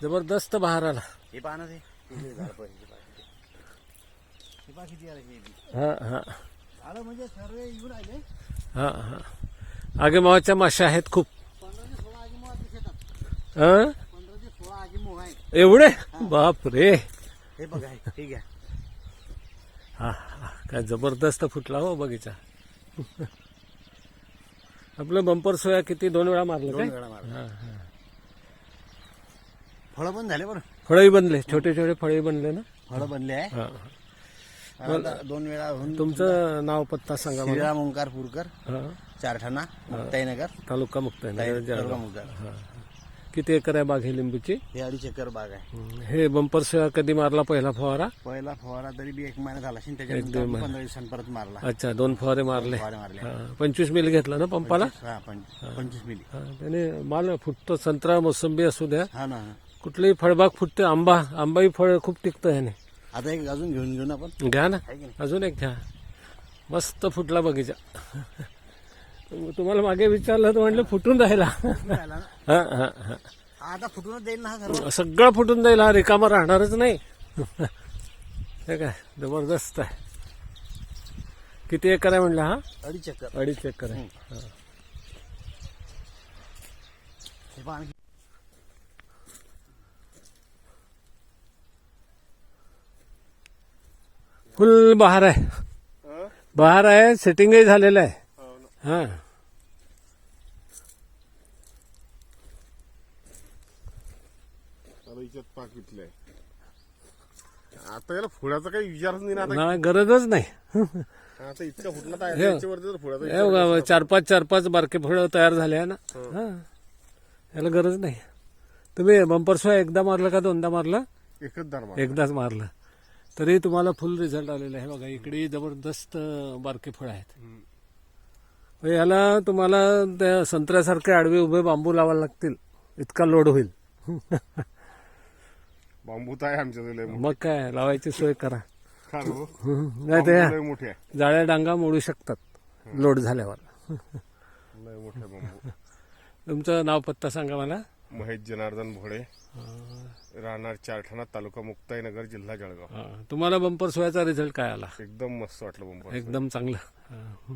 जबरदस्त बहार आला. हे पाहणं ते. हे हे पाहा. किती. हे आलं हे बी. हा हा. म्हणजे सर्व येऊन राहिले हा हा. आगेमावाच्या माश्या आहेत खूप. पंधरा ते सोळा आगी मोह शेतात हं? पंधरा ते सोळा आगी मोह आहे एवढे? बाप रे. हे बघा हे, ठीक आहे. हा हा. काय जबरदस्त फुटला हो बगीचा. आपलं बंपर सोया किती? दोन वेळा मारलं दोन काय? वेळा मारलं. हा, हा. फळं पण झाले बरं. फळही बनले छोटे छोटे फळही बनले ना. फळं बनले आहे. हा. आता दोन वेळा होऊन तुमचं नाव पत्ता सांगा मला. श्रीराम ओंकार पुरकर हा. चारठाणा मुक्ताईनगर. तालुका जळगाव. मुक्ताई. किती एकर आहे बाग ही लिंबूची? हे अडीच एकर बाग आहे. हे बंपर सोया कधी मारला पहिला फवारा? पहिला फवारा तरी बी एक महिना झाला असेल त्याच्यानंतर आम्ही पंधरा दिवसांनी परत मारला. अच्छा दोन फवारे मारले. फवारे मारले. हा, पंचवीस मिली घेतला ना पंपाला? हा पंच- पंचवीस मिली. हा, त्याने माल फुटतो संत्रा मोसंबी असू द्या. हा ना हा. कुठलीही फळबाग फुटते आंबा आंबाही फळ खूप टिकतं ह्याने. आता एक अजून घेऊन घेऊन आपण? घ्या ना. आहे की नाही? अजून एक घ्या. मस्त फुटला बगीचा. तुम्हाला मागे विचारलं तर म्हटलं फुटून राहिला. राहिला ना? हा, हा, हा. आता फुटूनच देईल ना हा सर्व? सगळं फुटून जाईल हा रिकामा राहणारच नाही. हे काय जबरदस्त आहे. किती एकर आहे म्हणलं हा? अडीच एकर. अडीच एकर आहे. हे. पहा आणखी. फुल बहार आहे. बहार आहे सेटिंगही झालेलं आहे. हा. आता याला फुडाचा काही विचारच नाही ना गरजच नाही. आता इतका फुटला तर हे चार पाच चार पाच बारके फळं तयार झाले आहे ना. हा. याला गरज नाही. तुम्ही बंपर सोय एकदा मारलं का दोनदा मारलं? एकच मार एकदाच मारलं. तरी तुम्हाला फुल रिझल्ट आलेला आहे. बघा इकडे जबरदस्त बारके फळ आहेत. याला तुम्हाला त्या संत्र्यासारखे आडवे उभे बांबू लावायला लागतील. इतका लोड होईल. बांबू तर आहे आमच्या. मग काय लावायची सोय करा. हो. नाही ते जाळ्या डांगा मोडू शकतात लोड झाल्यावर. तुमचं नाव पत्ता सांगा मला. महेश जनार्दन भोळे राहणार चारठाणा तालुका मुक्ताईनगर जिल्हा जळगाव. हा, तुम्हाला बंपर सोयाचा रिझल्ट काय आला? एकदम मस्त वाटलं बांबू एकदम चांगलं. हा.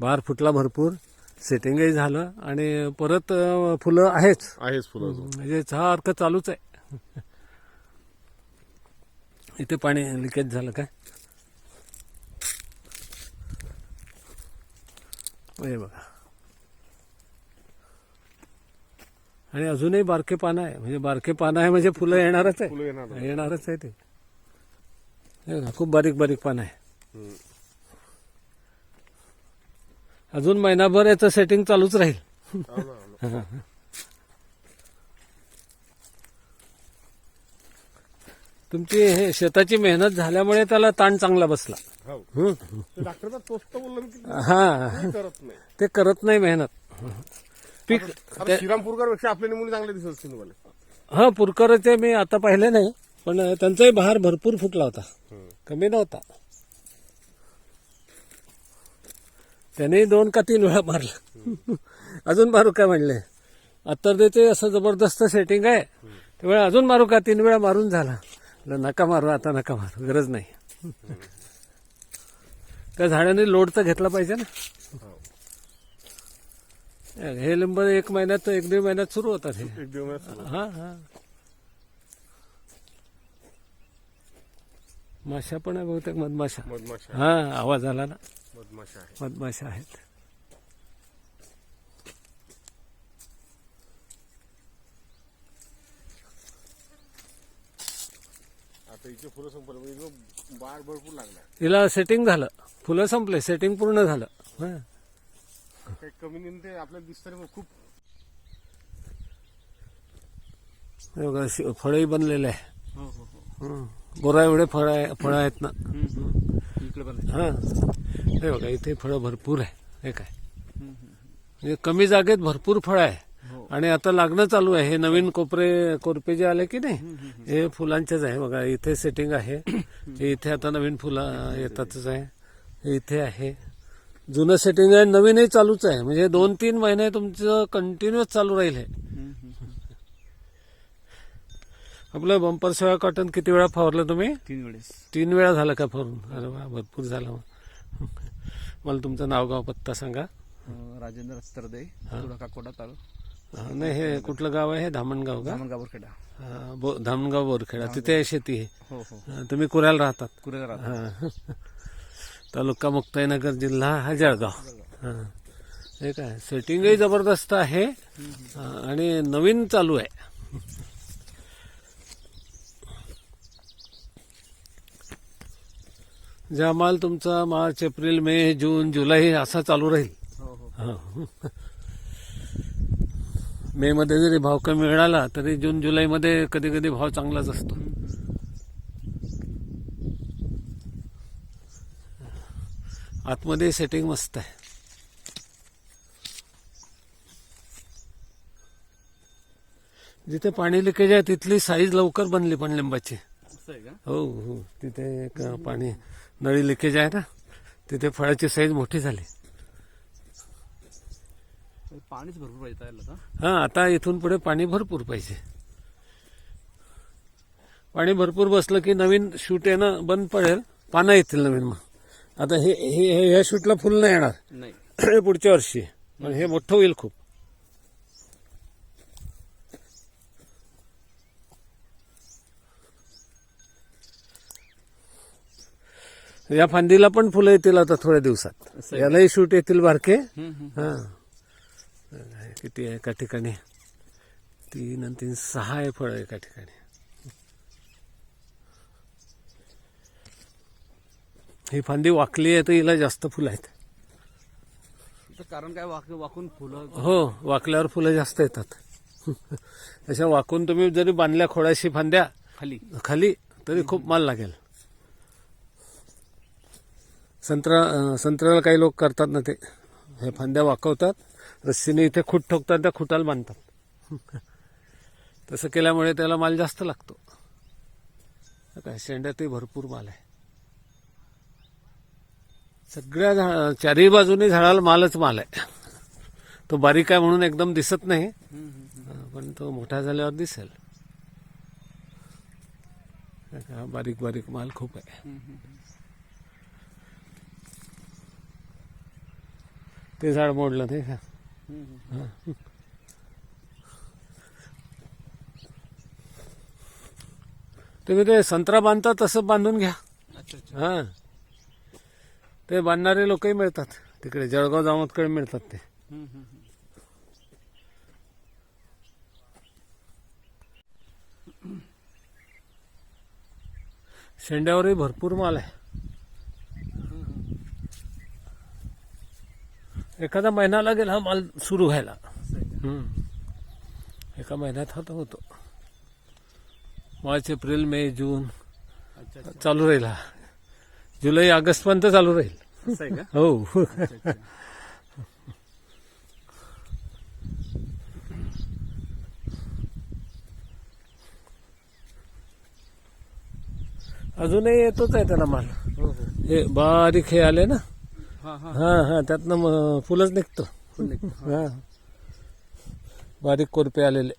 बार फुटला भरपूर. सेटिंगही झालं आणि परत अं, फुलं आहेच. आहेच फुलं अजून. म्हणजे सारखं चालूच आहे. इथे पाणी लिकेज झालं काय? हे बघा. आणि अजूनही बारके पानं आहे. म्हणजे बारके पानं आहे म्हणजे फुलं येणारच फुलं आहे येणार येणारच आहे ते. हे बघा, खूप बारीक बारीक पानं आहे. हम्म. अजून महिनाभर याचं सेटिंग चालूच राहील. तुमची हे शेताची मेहनत झाल्यामुळे त्याला ताण चांगला बसला. हो. हं? ते डॉक्टरचा तोच तर बोलला मी की हा. काही करत नाही. ते करत नाही मेहनत. पीक आता श्रीरामपूरकरपेक्षा आपले नमुने चांगले दिसत असतील तुम्हाला. हा पुरकरचे मी आता पाहिले नाही पण त्यांचाही बहार भरपूर फुटला होता. कमी नव्हता. त्याने दोन का तीन वेळा मारला. अजून मारू का म्हणले. आता त्याचे असं जबरदस्त सेटिंग आहे. त्यामुळे अजून मारू का तीन वेळा मारून झाला. म्हणलं, नका मारू आता नका मारू गरज नाही. त्या झाडाने लोड तर घेतला पाहिजे ना. हो. हे लिंब एक महिन्यात एक दीड महिन्यात सुरू होतात हे. एक दिवस हा हा. माशा पण आहे बहुतेक मधमाशा. मधमाशा हा आवाज आला ना? मधमाशा आहे. मधमाशा आहेत. आता इथे फुलं संपलं म्हणजे बाळ भरपूर लागला तिला सेटिंग झालं. फुलं संपले सेटिंग पूर्ण झालं. हा. काही कमी नाही ते आपल्याला दिसतं खूप. हे फळही बनलेले आहे. हो हो हो. हं. बोरा एवढे फळ आहे फळं आहेत ना. इकडे हा. हे बघा इथे फळं भरपूर आहे. हे काय? म्हणजे कमी जागेत भरपूर फळ आहे. हो. आणि आता लागणं चालू आहे. हे नवीन कोपरे कोरपे जे आले की नाही हे फुलांचेच आहे. बघा इथे सेटिंग आहे. हे. इथे आता नवीन फुलं येतातच आहे. हे इथे आहे. जुनं सेटिंग आहे नवीनही चालूच आहे. म्हणजे दोन तीन महिने तुमचं कंटिन्युअस चालू राहील हे. आपलं बंपर सोया कॉटन किती वेळा फवारलं तुम्ही? तीन वेळेस. तीन वेळा झालं का फवारून? अरे वा भरपूर झालं. मला तुमचं नाव गाव पत्ता सांगा. राजेंद्र तरदे तुडा काकोडा तालु हा, नाही हे कुठलं गाव आहे? हे धामणगाव का? धामणगावर खेडा हा, बो- धामणगाव बोरखेडा. तिथे शेती आहे हो हो. तुम्ही कुऱ्याला राहतात. कुरेला राहतो हा. तालुका मुक्ताईनगर जिल्हा हा जळगाव. हा. काय सेटिंगही जबरदस्त आहे आणि नवीन चालू आहे. ज्या माल तुमचा मार्च एप्रिल मे जून जुलै असा चालू राहील. हो हो. हा. मे मध्ये जरी भाव कमी मिळाला तरी जून जुलैमध्ये कधी कधी भाव चांगलाच असतो. आतमध्ये सेटिंग मस्त आहे. जिथे पाणी लिकेज आहे तिथली साईज लवकर बनली पण लिंबाची. हो हो. तिथे एक पाणी नळी लिकेज आहे ना तिथे फळाची साईज मोठी झाली. पाणीच भरपूर पाहिजे हा आता इथून पुढे पाणी भरपूर पाहिजे. पाणी भरपूर बसलं की नवीन शूट येणं बंद पडेल पानं येतील नवीन मग. आता हे हे हे- ह्या शूटला फुल नाही येणार. नाही. हे पुढच्या वर्षी. पण हे मोठं होईल खूप. या फांदीला पण फुलं येतील आता थोड्या दिवसात. असं आहे यालाही शूट येतील बारके. हम्म, हम्म. हा. किती आहे एका ठिकाणी? तीन आणि तीन सहा आहे फळ एका ठिकाणी. ही फांदी वाकली आहे तर हिला जास्त फुलं आहेत. कारण काय वाक वाकून फुलं? हो वाकल्यावर फुलं जास्त येतात. अशा वाकून तुम्ही जरी बांधल्या खोड्याशी फांद्या खाली. खाली तरी खूप माल लागेल. संत्रा संत्र्याला काही लोक करतात ना ते. हे फांद्या वाकवतात रस्सीने इथे खूट ठोकतात त्या खुटाला बांधतात. तसं केल्यामुळे त्याला माल जास्त लागतो. काय शेंड्यातही भरपूर माल आहे. सगळ्या चारही बाजूने झाडाला मालच माल आहे. तो बारीक आहे म्हणून एकदम दिसत नाही. पण तो मोठा झाल्यावर दिसेल. हा बारीक बारीक माल खूप आहे. ते झाड मोडलं ते. का. तुम्ही ते संत्रा बांधता तसं बांधून घ्या. अच्छा अच्छा. हा. ते बांधणारे लोकही मिळतात. तिकडे जळगाव जामोदकडे मिळतात ते. शेंड्यावरही भरपूर माल आहे. एखादा महिना लागेल हा माल सुरू व्हायला. एका महिन्यात हा तर होतो. मार्च एप्रिल मे जून चालू राहील. हा जुलै ऑगस्ट पर्यंत चालू राहील. असं आहे का? हो. अच्छा अच्छा अजूनही येतोच आहे त्याला माल. हो हो. हे बारीक हे आले ना? हा हा. हा हा. त्यातनं मग फुलच निघतं. फुल निघतं. हा. हा. बारीक कोरपे आलेले.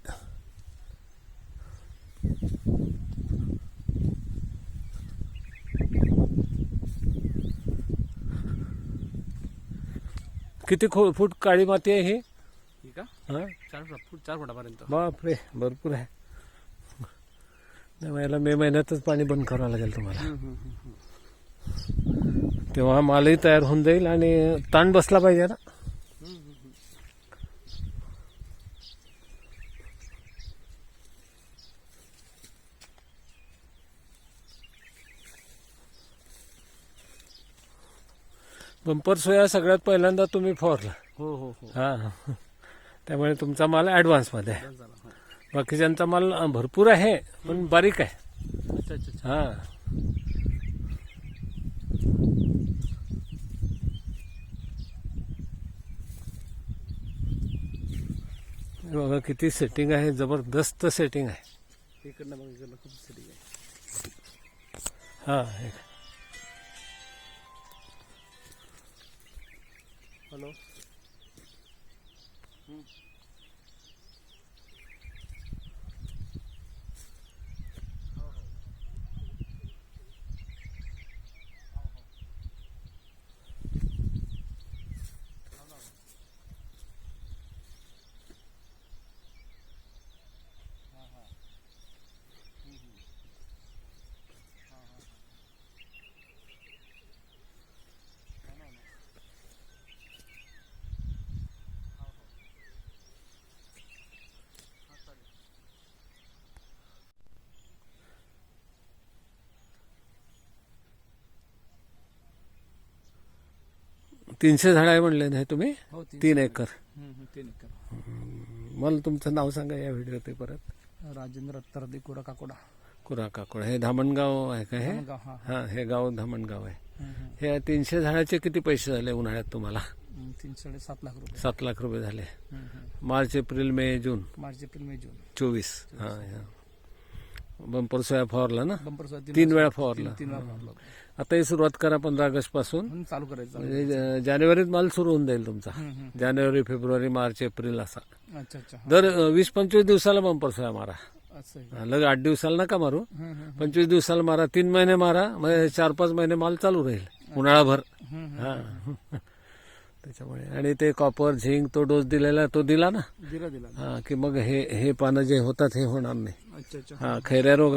किती खो फूट काळी माती आहे ही? हा चार फूट चार फुटापर्यंत. बापरे भरपूर आहे. नाही, याला मे महिन्यातच पाणी बंद करावं लागेल तुम्हाला. तेव्हा मालही तयार होऊन जाईल आणि ताण बसला पाहिजे ना हम्म, हम्म, हम्म. बंपर सोया सगळ्यात पहिल्यांदा तुम्ही फवारला हो हो हो. हा. त्यामुळे तुमचा माल ॲडव्हान्समध्ये आहे. बाकीच्यांचा माल भरपूर आहे पण बारीक आहे. अच्छा अच्छा अच्छा. हा. बघा किती सेटिंग आहे. जबरदस्त सेटिंग आहे. इकडनं बघ इकडनं खूप सिटी आहे. हा हे. हॅलो तीनशे झाड आहे म्हणले नाही तुम्ही? हो तीन एकर. हम्म, हम्म, तीन एकर. मला तुमचं नाव सांगा या व्हिडिओ ते परत. राजेंद्र तरदे कुडा काकोडा कुरा काकोड हे धामणगाव आहे का हे? गाव हा हा. हे गाव धामणगाव आहे. हम्म, हम्म. हे तीनशे झाडाचे किती पैसे झाले उन्हाळ्यात तुम्हाला? हम्म, तीन साडेसात लाख रुपये. सात लाख रुपये झाले. हम्म, हम्म. March April May June? March April May June. चोवीस. हा हा. बंपर सोया फवारला ना? बंपर तीन वेळा फवारला. तीन वेळा होता. आता ही सुरुवात करा पंधरा ऑगस्टपासून. म्हणून चालू करायचं म्हणजे ज- जानेवारीत माल सुरू होऊन जाईल तुमचा. हम्म. जानेवारी फेब्रुवारी मार्च एप्रिल असा. अच्छा अच्छा. हा. दर अ, वीस पंचवीस दिवसाला बंपर सोया मारा. असं आहे का? हा, लग आठ दिवसाला नका मारू. हम्म, हम्म, पंचवीस दिवसाला मारा तीन महिने मारा म्हणजे चार पाच महिने माल चालू राहील उन्हाळाभर हम्म, हम्म. हा. त्याच्यामुळे. आणि ते कॉपर झिंक तो डोस दिलेला तो दिला ना? दिला दिला. हा की मग हे हे पानं जे होतात हे होणार नाही. अच्छा अच्छा. हा खैऱ्या रोग